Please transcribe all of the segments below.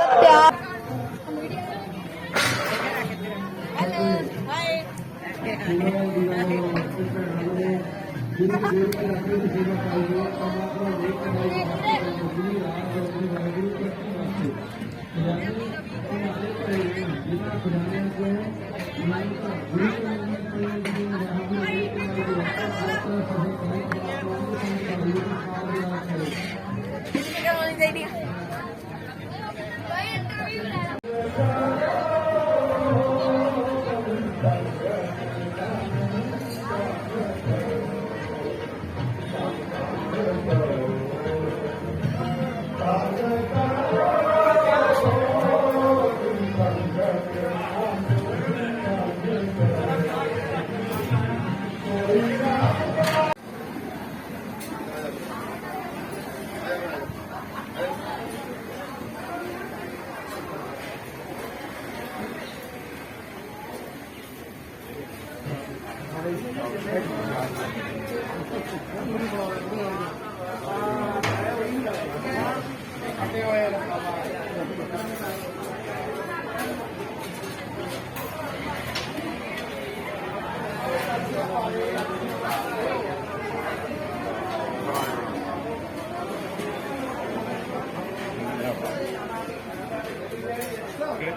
Thank Hi.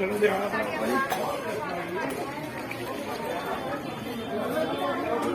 ਚਲੋ ਦੇ ਆਣਾ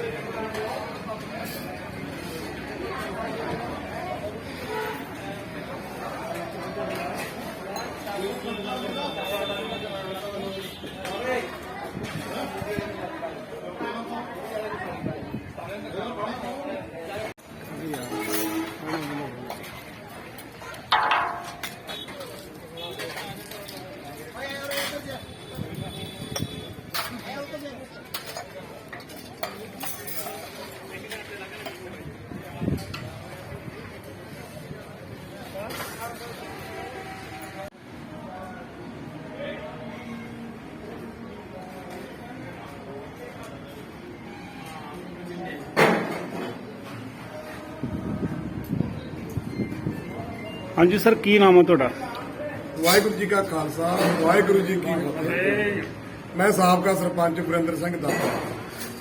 Thank you. ਹਾਂਜੀ ਸਰ ਕੀ ਨਾਮ ਹੈ ਤੁਹਾਡਾ? ਵਾਹਿਗੁਰੂ ਜੀ ਕਾ ਖਾਲਸਾ ਵਾਹਿਗੁਰੂ ਜੀ ਕੀ ਫਤਿਹ। ਮੈਂ ਸਾਬਕਾ ਸਰਪੰਚ ਗੁਰਿੰਦਰ ਸਿੰਘ ਦਾਤਾ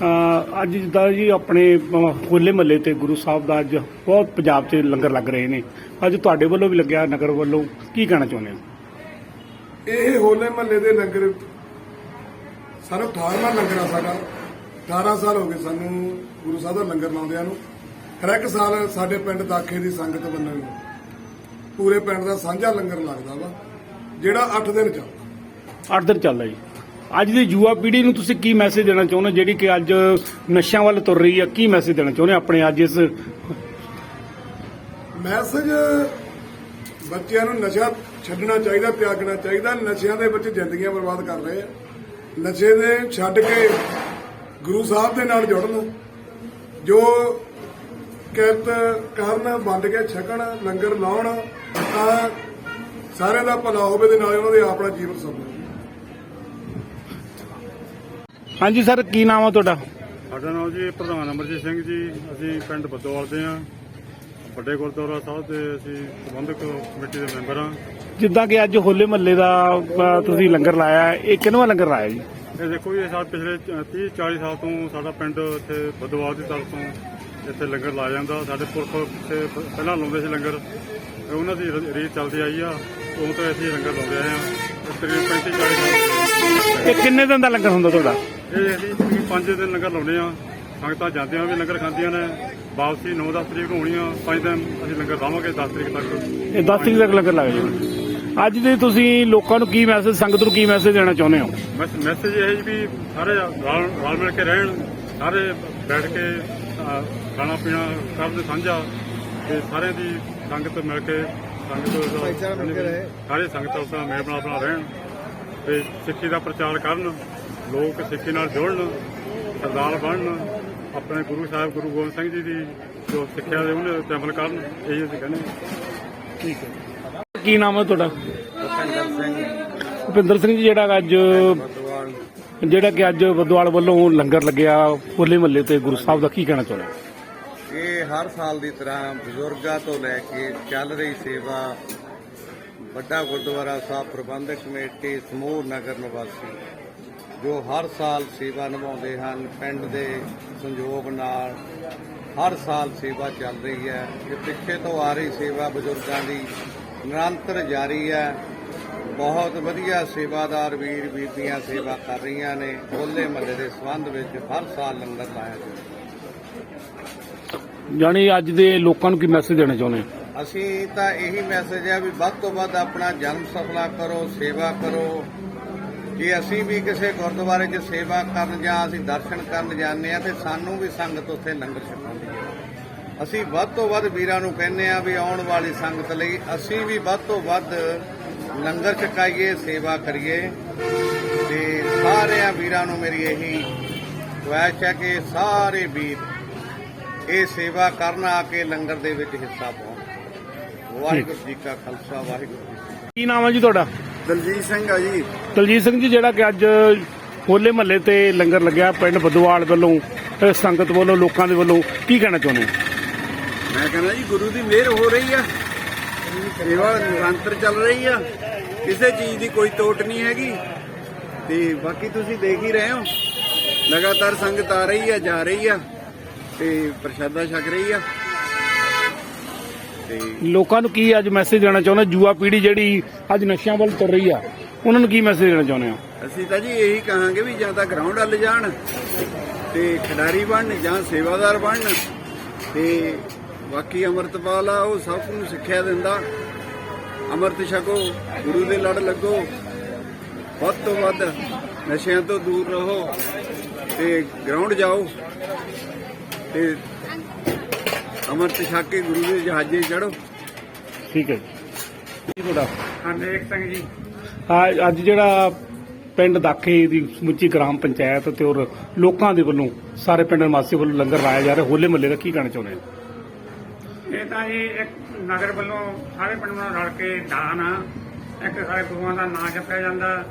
ਅਹ ਅੱਜ ਜਿੱਦਾਂ ਜੀ ਆਪਣੇ ਅਹ, ਹੋਲੇ ਮਹੱਲੇ ਤੇ ਗੁਰੂ ਸਾਹਿਬ ਦਾ ਅੱਜ ਬਹੁਤ ਪੰਜਾਬ 'ਚ ਲੰਗਰ ਲੱਗ ਰਹੇ ਨੇ। ਅੱਜ ਤੁਹਾਡੇ ਵੱਲੋਂ ਵੀ ਲੱਗਿਆ ਨਗਰ ਵੱਲੋਂ। ਕੀ ਕਹਿਣਾ ਚਾਹੁੰਦੇ ਹੋ? ਇਹ ਹੋਲੇ ਮਹੱਲੇ ਦੇ ਲੰਗਰ ਸਾਨੂੰ 18ਵਾਂ ਲੰਗਰ ਆ ਸਾਡਾ। 18 ਸਾਲ ਹੋ ਗਏ ਸਾਨੂੰ ਗੁਰੂ ਸਾਹਿਬ ਦਾ ਲੰਗਰ ਲਾਉਂਦਿਆਂ ਨੂੰ। ਹਰ ਇੱਕ ਸਾਲ ਸਾਡੇ ਪਿੰਡ ਦਾਖੇ ਦੀ ਸੰਗਤ ਵੱਲੋਂ ਪੂਰੇ ਪਿੰਡ ਦਾ ਸਾਂਝਾ ਲੰਗਰ ਲੱਗਦਾ ਵਾ ਜਿਹੜਾ 8 ਦਿਨ ਚੱਲਦਾ। 8 ਦਿਨ ਚੱਲਦਾ ਜੀ। ਅੱਜ ਦੀ ਯੁਵਾ ਪੀੜ੍ਹੀ ਨੂੰ ਤੁਸੀਂ ਕੀ ਮੈਸੇਜ ਦੇਣਾ ਚਾਹੁੰਦੇ ਹੋ? ਜਿਹੜੀ ਕਿ ਅੱਜ ਨਸ਼ਿਆਂ ਵੱਲ ਤੁਰ ਰਹੀ ਹੈ ਕੀ ਮੈਸੇਜ ਦੇਣਾ ਚਾਹੁੰਦੇ ਹੋ ਆਪਣੇ ਅੱਜ ਇਸ ਮੈਸੇਜ ਬੱਚਿਆਂ ਨੂੰ ਨਸ਼ਾ ਛੱਡਣਾ ਚਾਹੀਦਾ ਤਿਆਗਣਾ ਚਾਹੀਦਾ। ਨਸ਼ਿਆਂ ਦੇ ਵਿੱਚ ਜ਼ਿੰਦਗੀਆਂ ਬਰਬਾਦ ਕਰ ਰਹੇ ਆ। ਨਸ਼ੇ ਦੇ ਛੱਡ ਕੇ ਗੁਰੂ ਸਾਹਿਬ ਦੇ ਨਾਲ ਜੁੜਨ ਜੋ ਕਿਰਤ ਕਰਨ ਵੰਡ ਕੇ ਛਕਣ ਲੰਗਰ ਲਾਉਣ ਤਾਂ ਸਾਰਿਆਂ ਦਾ ਭਲਾ ਹੋਵੇ ਤੇ ਨਾਲੇ ਉਹਨਾਂ ਦੇ ਆਪਣਾ ਜੀਵਨ ਸਫਲ ਹਾਂਜੀ ਸਰ ਕੀ ਨਾਮ ਆ ਤੁਹਾਡਾ? ਸਾਡਾ ਨਾਮ ਜੀ ਪ੍ਰਧਾਨ ਅਮਰਜੀਤ ਸਿੰਘ ਜੀ। ਅਸੀਂ ਪਿੰਡ ਬੱਦੋਵਾਲ ਦੇ ਹਾਂ। ਵੱਡੇ ਗੁਰਦੁਆਰਾ ਸਾਹਿਬ ਦੇ ਅਸੀਂ ਪ੍ਰਬੰਧਕ ਕਮੇਟੀ ਦੇ ਮੈਂਬਰ ਹਾਂ। ਜਿੱਦਾਂ ਕਿ ਅੱਜ ਹੋਲੇ ਮਹੱਲੇ ਦਾ ਤੁਸੀਂ ਲੰਗਰ ਲਾਇਆ। ਹੈ, ਇਹ ਕਿੰਨਵਾਂ ਲੰਗਰ ਲਾਇਆ ਜੀ? ਇਹ ਦੇਖੋ ਜੀ ਇਹ ਸਾਲ ਪਿਛਲੇ 30 40 ਸਾਲ ਤੋਂ ਸਾਡਾ ਪਿੰਡ ਇੱਥੇ ਬੱਦੋਵਾਲ ਦੀ ਤਰਫ ਤੋਂ ਇੱਥੇ ਲੰਗਰ ਲਾਇਆ ਜਾਂਦਾ। ਸਾਡੇ ਪੁਰਖ ਇੱਥੇ ਪ- ਪਹਿਲਾਂ ਲਾਉਂਦੇ ਸੀ ਲੰਗਰ। ਉਹਨਾਂ ਦੀ ਰੀਤ ਚੱਲਦੀ ਆਈ ਆ ਉਦੋਂ ਤੋਂ ਅਸੀਂ ਲੰਗਰ ਲਾਉਂਦੇ ਆਏ ਇਹ ਤਕਰੀਬਨ 35 40 ਸਾਲ ਇਹ ਕਿੰਨੇ ਦਿਨ ਦਾ ਲੰਗਰ ਹੁੰਦਾ ਤੁਹਾਡਾ? ਇਹ ਅਸੀਂ ਤਕਰੀਬਨ ਪੰਜ ਦਿਨ ਲੰਗਰ ਲਾਉਂਦੇ ਆ ਸੰਗਤਾਂ ਜਾਂਦੀਆਂ ਵੀ ਲੰਗਰ ਖਾਂਦੀਆਂ ਨੇ ਵਾਪਸੀ 9-10 ਤਰੀਕ ਨੂੰ ਹੋਣੀ ਆ ਪੰਜ ਦਿਨ ਅਸੀਂ ਲੰਗਰ ਲਾਵਾਂਗੇ 10 ਤਰੀਕ ਤੱਕ। ਇਹ 10 ਤਰੀਕ ਤੱਕ ਲੰਗਰ ਲੱਗ ਜਾਣਾ। ਅੱਜ ਦੇ ਤੁਸੀਂ ਲੋਕਾਂ ਨੂੰ ਕੀ ਮੈਸੇਜ ਸੰਗਤ ਨੂੰ ਕੀ ਮੈਸੇਜ ਦੇਣਾ ਚਾਹੁੰਦੇ ਹੋ? ਬਸ ਮੈਸੇਜ ਇਹ ਹੈ ਵੀ ਸਾਰੇ ਰਲ ਮਿਲ ਕੇ ਰਹਿਣ ਸਾਰੇ ਬੈਠ ਕੇ ਖਾਣਾ ਪੀਣਾ ਕਰਨ ਸਾਂਝਾ ਤੇ ਸਾਰਿਆਂ ਦੀ ਸੰਗਤ ਮਿਲ ਕੇ ਸੰਗਤ ਦਾ- ਸਾਰੇ ਸੰਗਤ ਦਾ ਮੇਲ ਬਣਾ ਬਣਾ ਰਹਿਣ ਤੇ ਸਿੱਖੀ ਦਾ ਪ੍ਰਚਾਰ ਕਰਨ ਲੋਕ ਸਿੱਖੀ ਨਾਲ ਜੁੜਨ ਸਰਦਾਰ ਬਣਨ ਆਪਣੇ ਗੁਰੂ ਸਾਹਿਬ ਗੁਰੂ ਗੋਬਿੰਦ ਸਿੰਘ ਜੀ ਦੀ ਜੋ ਸਿੱਖਿਆ ਦੇ ਉਹਨੇ ਤੇ ਅਮਲ ਕਰਨ ਇਹ ਅਸੀਂ ਕਹਿੰਦੇ। ਠੀਕ ਹੈ। ਕੀ ਨਾਮ ਹੈ ਤੁਹਾਡਾ? ਭੁਪਿੰਦਰ ਸਿੰਘ। ਭੁਪਿੰਦਰ ਸਿੰਘ ਜੀ ਜਿਹੜਾ ਅੱਜ ਜਿਹੜਾ ਕਿ ਅੱਜ ਬਦਵਾਲ ਵੱਲੋਂ ਲੰਗਰ ਲੱਗਿਆ ਹੋਲੇ ਮਹੱਲੇ ਤੇ ਗੁਰੂ ਸਾਹਿਬ ਦਾ ਕੀ ਕਹਿਣਾ ਚਾਹੁੰਦੇ ਇਹ ਹਰ ਸਾਲ ਦੀ ਤਰ੍ਹਾਂ ਬਜ਼ੁਰਗਾਂ ਤੋਂ ਲੈ ਕੇ ਚੱਲ ਰਹੀ ਸੇਵਾ ਵੱਡਾ ਗੁਰਦੁਆਰਾ ਸਾਹਿਬ ਪ੍ਰਬੰਧਕ ਕਮੇਟੀ, ਸਮੂਹ ਨਗਰ ਨਿਵਾਸੀ, ਜੋ ਹਰ ਸਾਲ ਸੇਵਾ ਨਿਭਾਉਂਦੇ ਹਨ, ਪਿੰਡ ਦੇ ਸੰਯੋਗ ਨਾਲ ਹਰ ਸਾਲ ਸੇਵਾ ਚੱਲ ਰਹੀ ਹੈ। ਇਹ ਪਿੱਛੇ ਤੋਂ ਆ ਰਹੀ ਸੇਵਾ ਬਜ਼ੁਰਗਾਂ ਦੀ ਨਿਰੰਤਰ ਜਾਰੀ ਹੈ। ਬਹੁਤ ਵਧੀਆ ਸੇਵਾਦਾਰ ਵੀਰ ਬੀਬੀਆਂ ਸੇਵਾ ਕਰ ਰਹੀਆਂ ਨੇ। ਹੋਲੇ ਮਹੱਲੇ ਦੇ ਸੰਬੰਧ ਵਿੱਚ ਹਰ ਸਾਲ ਲੰਗਰ ਲਾਇਆ ਜਾਂਦਾ ਯਾਨੀ ਅੱਜ ਦੇ ਲੋਕਾਂ ਨੂੰ ਕੀ ਮੈਸੇਜ ਦੇਣਾ ਚਾਹੁੰਦੇ ਅਸੀਂ ਤਾਂ ਇਹੀ ਮੈਸੇਜ ਹੈ ਵੀ ਵੱਧ ਤੋਂ ਵੱਧ ਆਪਣਾ ਜਨਮ ਸਫਲਾ ਕਰੋ, ਸੇਵਾ ਕਰੋ। ਜੇ ਅਸੀਂ ਵੀ ਕਿਸੇ ਗੁਰਦੁਆਰੇ 'ਚ ਸੇਵਾ ਕਰਨ ਜਾਂ ਅਸੀਂ ਦਰਸ਼ਨ ਕਰਨ ਜਾਂਦੇ ਆ ਤੇ ਸਾਨੂੰ ਵੀ ਸੰਗਤ ਉੱਥੇ ਲੰਗਰ ਛਕਾਉਂਦੀ ਹੈ। ਅਸੀਂ ਵੱਧ ਤੋਂ ਵੱਧ ਵੀਰਾਂ ਨੂੰ ਕਹਿੰਦੇ ਆ ਵੀ ਆਉਣ ਵਾਲੀ ਸੰਗਤ ਲਈ ਅਸੀਂ ਵੀ ਵੱਧ ਤੋਂ ਵੱਧ ਲੰਗਰ ਛਕਾਈਏ, ਸੇਵਾ ਕਰੀਏ। ਤੇ ਸਾਰਿਆਂ ਵੀਰਾਂ ਨੂੰ ਮੇਰੀ ਇਹੀ ਖੁਆਇਸ਼ ਹੈ ਕਿ ਸਾਰੇ ਵੀਰ ਇਹ ਸੇਵਾ ਕਰਨ ਆ ਕੇ ਲੰਗਰ ਦੇ ਵਿੱਚ ਹਿੱਸਾ ਪਾਉਣ। ਵਾਹਿਗੁਰੂ ਜੀ ਕਾ ਖਾਲਸਾ ਵਾਹਿਗੁਰੂ ਜੀ ਕੀ ਨਾਮ ਹੈ ਜੀ ਤੁਹਾਡਾ? ਦਲਜੀਤ ਸਿੰਘ ਆ ਜੀ। ਦਲਜੀਤ ਸਿੰਘ ਜੀ ਜਿਹੜਾ ਕਿ ਅੱਜ ਹੋਲੇ ਮਹੱਲੇ ਤੇ ਲੰਗਰ ਲੱਗਿਆ ਪਿੰਡ ਬਦਵਾਲ ਵੱਲੋਂ ਤੇ ਸੰਗਤ ਵੱਲੋਂ ਲੋਕਾਂ ਦੇ ਵੱਲੋਂ ਕੀ ਕਹਿਣਾ ਚਾਹੁੰਦੇ ਹੋ? ਮੈਂ ਕਹਿੰਦਾ ਜੀ ਗੁਰੂ ਦੀ ਮਿਹਰ ਹੋ ਰਹੀ ਆ। ਸੇਵਾ ਨਿਰੰਤਰ ਚੱਲ ਰਹੀ ਆ। ਕਿਸੇ ਚੀਜ਼ ਦੀ ਕੋਈ ਤੋਟ ਨਹੀਂ ਹੈਗੀ। ਤੇ ਬਾਕੀ ਤੁਸੀਂ ਦੇਖ ਹੀ ਰਹੇ ਹੋ। ਲਗਾਤਾਰ ਸੰਗਤ ਆ ਰਹੀ ਆ ਜਾ ਰਹੀ ਆ। ਤੇ ਪ੍ਰਸ਼ਾਦਾ ਛਕ ਰਹੀ ਆ। ਤੇ ਲੋਕਾਂ ਨੂੰ ਕੀ ਅੱਜ ਮੈਸੇਜ ਦੇਣਾ ਚਾਹੁੰਦੇ? ਯੁਵਾ ਪੀੜ੍ਹੀ ਜਿਹੜੀ ਅੱਜ ਨਸ਼ਿਆਂ ਵੱਲ ਤੁਰ ਰਹੀ ਆ ਉਹਨਾਂ ਨੂੰ ਕੀ ਮੈਸੇਜ ਦੇਣਾ ਚਾਹੁੰਦੇ ਹੋ? ਅਸੀਂ ਤਾਂ ਜੀ ਇਹੀ ਕਹਾਂਗੇ ਵੀ ਜਾਂ ਤਾਂ ਗਰਾਊਂਡ ਵੱਲ ਜਾਣ ਤੇ ਖਿਡਾਰੀ ਬਣਨ ਜਾਂ ਸੇਵਾਦਾਰ ਬਣਨ ਤੇ ਬਾਕੀ ਅੰਮ੍ਰਿਤਪਾਲ ਆ ਉਹ ਸਭ ਨੂੰ ਸਿੱਖਿਆ ਦਿੰਦਾ। ਅੰਮ੍ਰਿਤ ਛਕੋ ਗੁਰੂ ਦੇ ਲੜ ਲੱਗੋ। ਵੱਧ ਤੋਂ ਵੱਧ ਨਸ਼ਿਆਂ ਤੋਂ ਦੂਰ ਰਹੋ ਤੇ ਗਰਾਊਂਡ ਜਾਓ। ਤੇ ਅੰਮ੍ਰਿਤ ਛਕ ਕੇ ਗੁਰੂ ਦੇ ਜਹਾਜ਼ੇ ਚੜੋ ਠੀਕ ਹੈ ਜੀ। ਤੁਹਾਡਾ? ਹਰਨੇਕ ਸਿੰਘ ਜੀ। ਆ- ਅੱਜ ਜਿਹੜਾ ਪਿੰਡ ਦਾਖੇ ਦੀ ਸਮੁੱਚੀ ਗ੍ਰਾਮ ਪੰਚਾਇਤ ਤੇ ਔਰ ਲੋਕਾਂ ਦੇ ਵੱਲੋਂ ਸਾਰੇ ਪਿੰਡ ਨਿਵਾਸੀ ਵੱਲੋਂ ਲੰਗਰ ਲਾਇਆ ਜਾ ਰਿਹਾ ਹੋਲੇ ਮਹੱਲੇ ਦਾ ਕੀ ਕਹਿਣਾ ਚਾਹੁੰਦੇ ਹੋ? ਇਹ ਤਾਂ ਜੀ ਇੱਕ ਨਗਰ ਵੱਲੋਂ ਸਾਰੇ ਪਿੰਡ ਨਾਲ ਰਲ ਕੇ ਦਾਨ ਆ। ਇੱਕ ਸਾਰੇ ਗੁਰੂਆਂ ਦਾ ਨਾਮ ਜਪਿਆ ਜਾਂਦਾ।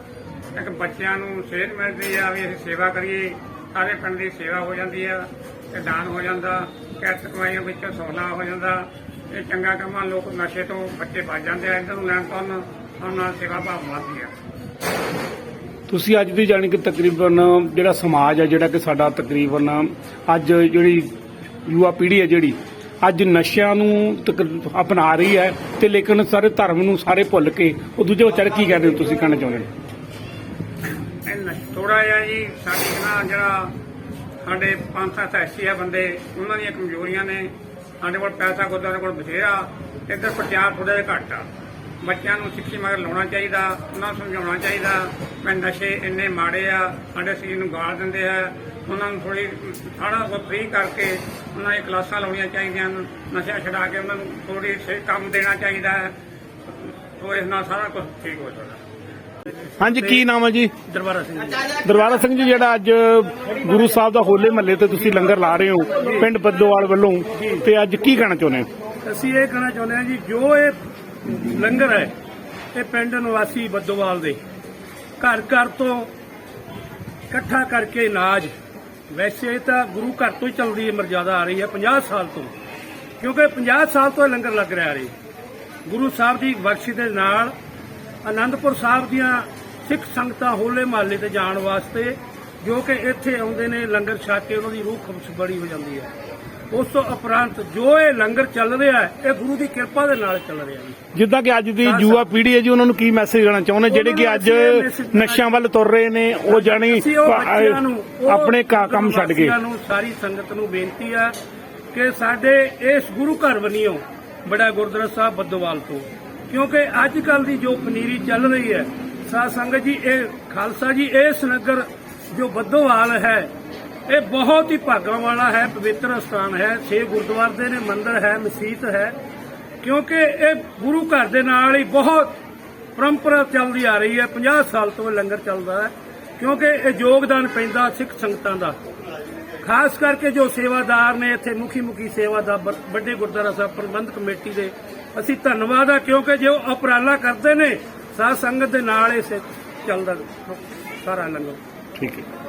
ਇੱਕ ਬੱਚਿਆਂ ਨੂੰ ਸੇਧ ਮਿਲਦੀ ਆ ਵੀ ਅਸੀਂ ਸੇਵਾ ਕਰੀਏ। ਸਾਰੇ ਪਿੰਡ ਦੀ ਸੇਵਾ ਹੋ ਜਾਂਦੀ ਆ। ਤੇ ਦਾਨ ਹੋ ਜਾਂਦਾ ਕਿਰਤ ਕਮਾਈਆਂ ਵਿੱਚੋਂ ਸੋਨਾ ਹੋ ਜਾਂਦਾ। ਇਹ ਚੰਗਾ ਕੰਮਾਂ ਲੋਕ ਨਸ਼ੇ ਤੋਂ ਬੱਚੇ ਬਚ ਜਾਂਦੇ ਆ ਇੱਧਰ ਨੂੰ ਲੈਣ ਤੋਂ ਉਹਨਾਂ ਨਾਲ ਸੇਵਾ ਭਾਵ ਵੱਧਦੀ ਆ। ਤੁਸੀਂ ਅੱਜ ਦੀ ਜਾਣੀ ਕਿ ਤਕਰੀਬਨ ਜਿਹੜਾ ਸਮਾਜ ਹੈ ਜਿਹੜਾ ਕਿ ਸਾਡਾ ਤਕਰੀਬਨ ਅੱਜ ਜਿਹੜੀ ਯੁਵਾ ਪੀੜ੍ਹੀ ਹੈ ਜਿਹੜੀ ਅੱਜ ਨਸ਼ਿਆਂ ਨੂੰ ਅਪਣਾ ਰਹੀ ਹੈ ਤੇ ਲੇਕਿਨ ਸਾਰੇ ਧਰਮ ਨੂੰ ਸਾਰੇ ਭੁੱਲ ਕੇ ਉਹ ਦੂਜੇ ਵਿਚਾਰੇ ਕੀ ਕਹਿੰਦੇ ਤੁਸੀਂ ਕਹਿਣਾ ਚਾਹੁੰਦੇ ਹੋ? ਥੋੜਾ ਜਿਹਾ ਜੀ ਸਾਡੀ ਨਾ ਜਿਹੜਾ ਸਾਡੇ ਪੰਜ ਸੱਤ ਐਸੀ ਆ ਬੰਦੇ, ਉਹਨਾਂ ਦੀਆਂ ਕਮਜ਼ੋਰੀਆਂ ਨੇ, ਸਾਡੇ ਕੋਲ ਪੈਸਾ ਗੁਰਦੁਆਰੇ ਕੋਲ ਬਥੇਰਾ, ਇੱਧਰ ਪ੍ਰਚਾਰ ਥੋੜਾ ਜਿਹਾ ਘੱਟ ਆ। ਬੱਚਿਆਂ ਨੂੰ ਸਿੱਖੀ ਮਗਰ ਲਾਉਣਾ ਚਾਹੀਦਾ, ਉਹਨਾਂ ਨੂੰ ਸਮਝਾਉਣਾ ਚਾਹੀਦਾ ਮੈਂ ਨਸ਼ੇ ਇੰਨੇ ਮਾੜੇ ਆ, ਸਾਡੇ ਸਰੀਰ ਨੂੰ ਗਾਲ ਦਿੰਦੇ ਆ, ਉਹਨਾਂ ਨੂੰ ਥੋੜੀ ਸਾਰਾ ਕੁਝ ਫ੍ਰੀ ਕਰਕੇ ਉਹਨਾਂ ਦੀਆਂ ਕਲਾਸਾਂ ਲਾਉਣੀਆਂ ਚਾਹੀਦੀਆਂ ਹਨ, ਨਸ਼ਾ ਛਡਾ ਕੇ ਉਹਨਾਂ ਨੂੰ ਥੋੜੀ ਸਹੀ ਕੰਮ ਦੇਣਾ ਚਾਹੀਦਾ ਹੈ ਤੋ ਇਸ ਨਾਲ ਸਾਰਾ ਕੁਝ ਠੀਕ ਹੋ ਸਕਦਾ। ਹਾਂਜੀ ਕੀ ਨਾਮ ਹੈ ਜੀ? ਦਰਬਾਰਾ ਸਿੰਘ ਜੀ। ਦਰਬਾਰਾ ਸਿੰਘ ਜੀ ਜਿਹੜਾ ਅੱਜ ਗੁਰੂ ਸਾਹਿਬ ਦਾ ਹੋਲੇ ਮਹੱਲੇ ਤੇ ਤੁਸੀਂ ਲੰਗਰ ਲਾ ਰਹੇ ਹੋ ਪਿੰਡ ਬੱਦੋਵਾਲ ਵੱਲੋਂ ਤੇ ਅੱਜ ਕੀ ਕਹਿਣਾ ਚਾਹੁੰਦੇ ਹੋ? ਅਸੀਂ ਇਹ ਕਹਿਣਾ ਚਾਹੁੰਦੇ ਹਾਂ ਜੀ ਜੋ ਇਹ ਲੰਗਰ ਹੈ ਇਹ ਪਿੰਡ ਨਿਵਾਸੀ ਬੱਦੋਵਾਲ ਦੇ ਘਰ ਘਰ ਤੋਂ ਇਕੱਠਾ ਕਰਕੇ ਅਨਾਜ ਵੈਸੇ ਤਾਂ ਗੁਰੂ ਘਰ ਤੋਂ ਹੀ ਚੱਲਦੀ ਹੈ ਮਰਜ਼ਾਦਾ ਆ ਰਹੀ ਹੈ 50 ਸਾਲ ਤੋਂ ਕਿਉਂਕਿ 50 ਸਾਲ ਤੋਂ ਇਹ ਲੰਗਰ ਲੱਗ ਰਿਹਾ ਰਹੀ ਗੁਰੂ ਸਾਹਿਬ ਦੀ ਬਖਸ਼ਿਸ਼ ਦੇ ਨਾਲ ਆਨੰਦਪੁਰ ਸਾਹਿਬ ਦੀਆਂ ਸਿੱਖ ਸੰਗਤਾਂ ਹੋਲੇ ਮਹੱਲੇ ਤੇ ਜਾਣ ਵਾਸਤੇ ਜੋ ਕਿ ਇੱਥੇ ਆਉਂਦੇ ਨੇ ਲੰਗਰ ਛਕ ਕੇ ਉਹਨਾਂ ਦੀ ਰੂਹ ਖੁਸ਼ ਬੜੀ ਹੋ ਜਾਂਦੀ ਹੈ। ਉਸ ਤੋਂ ਉਪਰੰਤ ਜੋ ਇਹ ਲੰਗਰ ਚੱਲ ਰਿਹਾ ਹੈ ਇਹ ਗੁਰੂ ਦੀ ਕਿਰਪਾ ਦੇ ਨਾਲ ਚੱਲ ਰਿਹਾ ਹੈ। ਜਿੱਦਾਂ ਕਿ ਅੱਜ ਦੀ ਯੁਵਾ ਪੀੜ੍ਹੀ ਹੈ ਜੀ ਉਹਨਾਂ ਨੂੰ ਕੀ ਮੈਸੇਜ ਦੇਣਾ ਚਾਹੁੰਦੇ? ਜਿਹੜੇ ਕਿ ਅੱਜ ਨਸ਼ਿਆਂ ਵੱਲ ਤੁਰ ਰਹੇ ਨੇ ਉਹ ਜਾਣੀ ਆਪਣੇ ਕੰਮ ਛੱਡ ਕੇ। ਨੂੰ ਸਾਰੀ ਸੰਗਤ ਨੂੰ ਬੇਨਤੀ ਹੈ ਕਿ ਸਾਡੇ ਇਸ ਗੁਰੂ ਘਰ ਬਣੀਓ ਬੜਾ ਗੁਰਦੁਆਰਾ ਸਾਹਿਬ ਬੱਦੋਵਾਲ ਤੋਂ। ਕਿਉਂਕਿ ਅੱਜ ਕੱਲ ਦੀ ਜੋ ਪਨੀਰੀ ਚੱਲ ਰਹੀ ਹੈ ਸਾਧ ਸੰਗਤ ਜੀ, ਇਹ ਖਾਲਸਾ ਜੀ, ਇਸ ਨਗਰ ਜੋ ਬੱਦੋਵਾਲ ਹੈ, ਇਹ ਬਹੁਤ ਹੀ ਭਾਗਾਂ ਵਾਲਾ ਹੈ, ਪਵਿੱਤਰ ਸਥਾਨ ਹੈ, ਛੇ ਗੁਰਦੁਆਰੇ ਦੇ ਨੇ, ਮੰਦਿਰ ਹੈ, ਮਸਜਿਦ ਹੈ, ਕਿਉਂਕਿ ਇਹ ਗੁਰੂ ਘਰ ਦੇ ਨਾਲ ਹੀ ਬਹੁਤ ਪਰੰਪਰਾ ਚੱਲਦੀ ਆ ਰਹੀ ਹੈ 50 ਸਾਲ ਤੋਂ ਇਹ ਲੰਗਰ ਚੱਲਦਾ ਹੈ, ਕਿਉਂਕਿ ਇਹ ਯੋਗਦਾਨ ਪੈਂਦਾ ਸਿੱਖ ਸੰਗਤਾਂ ਦਾ। ਖਾਸ ਕਰਕੇ ਜੋ ਸੇਵਾਦਾਰ ਨੇ, ਇੱਥੇ ਮੁਖੀ ਮੁਖੀ ਸੇਵਾ ਦਾ ਵੱਡੇ ਗੁਰਦੁਆਰਾ ਸਾਹਿਬ ਪ੍ਰਬੰਧਕ ਕਮੇਟੀ ਦੇ ਅਸੀਂ ਧੰਨਵਾਦ ਆ, ਕਿਉਂਕਿ ਜੇ ਉਹ ਉਪਰਾਲਾ ਕਰਦੇ ਨੇ, ਸਾਧ ਸੰਗਤ ਦੇ ਨਾਲ ਇਹ ਸੇ- ਚੱਲਦਾ ਸਾਰਾ ਲੰਗਰ। ਠੀਕ ਹੈ।